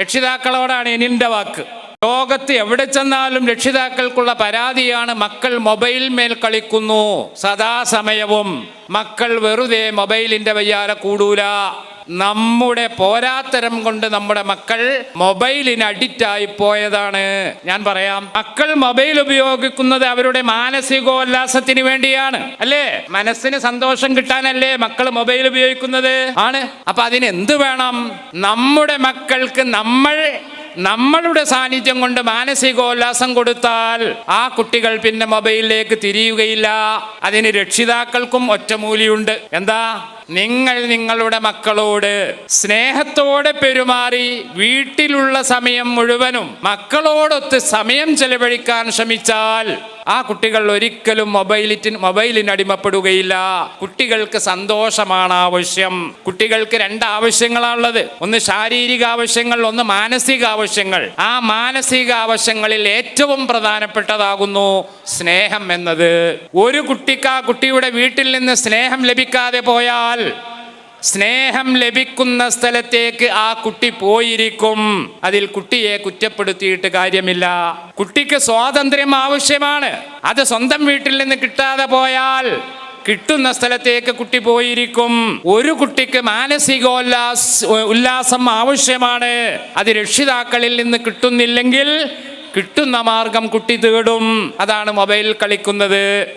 രക്ഷിതാക്കളോടാണ് എനിന്റെ വാക്ക്. ലോകത്ത് എവിടെ ചെന്നാലും രക്ഷിതാക്കൾക്കുള്ള പരാതിയാണ് മക്കൾ മൊബൈൽ മേൽ കളിക്കുന്നു. സദാസമയവും മക്കൾ വെറുതെ മൊബൈലിന്റെ വയ്യാലെ കൂടൂല. നമ്മുടെ പോരാത്തരം കൊണ്ട് നമ്മുടെ മക്കൾ മൊബൈലിന് അഡിക്റ്റായി പോയതാണ്. ഞാൻ പറയാം മക്കൾ മൊബൈൽ ഉപയോഗിക്കുന്നത് അവരുടെ മാനസികോല്ലാസത്തിന് വേണ്ടിയാണ്. അല്ലേ? മനസ്സിന് സന്തോഷം കിട്ടാനല്ലേ മക്കൾ മൊബൈൽ ഉപയോഗിക്കുന്നത്? ആണ്. അപ്പൊ അതിന് എന്ത് വേണം? നമ്മുടെ മക്കൾക്ക് നമ്മൾ നമ്മളുടെ സാന്നിധ്യം കൊണ്ട് മാനസികോല്ലാസം കൊടുത്താൽ ആ കുട്ടികൾ പിന്നെ മൊബൈലിലേക്ക് തിരിയുകയില്ല. അതിന് രക്ഷിതാക്കൾക്കും ഒറ്റമൂലിയുണ്ട്. എന്താ? നിങ്ങൾ നിങ്ങളുടെ മക്കളോട് സ്നേഹത്തോടെ പെരുമാറി വീട്ടിലുള്ള സമയം മുഴുവനും മക്കളോടൊത്ത് സമയം ചെലവഴിക്കാൻ ശ്രമിച്ചാൽ ആ കുട്ടികൾ ഒരിക്കലും മൊബൈലിറ്റിന് മൊബൈലിന് അടിമപ്പെടുകയില്ല. കുട്ടികൾക്ക് സന്തോഷമാണ് ആവശ്യം. കുട്ടികൾക്ക് രണ്ട് ആവശ്യങ്ങളാണുള്ളത് ഒന്ന് ശാരീരിക ആവശ്യങ്ങൾ ഒന്ന് മാനസിക ആവശ്യങ്ങൾ. ആ മാനസിക ആവശ്യങ്ങളിൽ ഏറ്റവും പ്രധാനപ്പെട്ടതാകുന്നു സ്നേഹം എന്നത്. ഒരു കുട്ടിക്ക് ആ കുട്ടിയുടെ വീട്ടിൽ നിന്ന് സ്നേഹം ലഭിക്കാതെ പോയാൽ സ്നേഹം ലഭിക്കുന്ന സ്ഥലത്തേക്ക് ആ കുട്ടി പോയിരിക്കും. അതിൽ കുട്ടിയെ കുറ്റപ്പെടുത്തിയിട്ട് കാര്യമില്ല. കുട്ടിക്ക് സ്വാതന്ത്ര്യം ആവശ്യമാണ്. അത് സ്വന്തം വീട്ടിൽ നിന്ന് കിട്ടാതെ പോയാൽ കിട്ടുന്ന സ്ഥലത്തേക്ക് കുട്ടി പോയിരിക്കും. ഒരു കുട്ടിക്ക് മാനസികോല്ലാസ് ഉല്ലാസം ആവശ്യമാണ്. അത് രക്ഷിതാക്കളിൽ നിന്ന് കിട്ടുന്നില്ലെങ്കിൽ കിട്ടുന്ന മാർഗം കുട്ടി തേടും. അതാണ് മൊബൈൽ കളിക്കുന്നത്.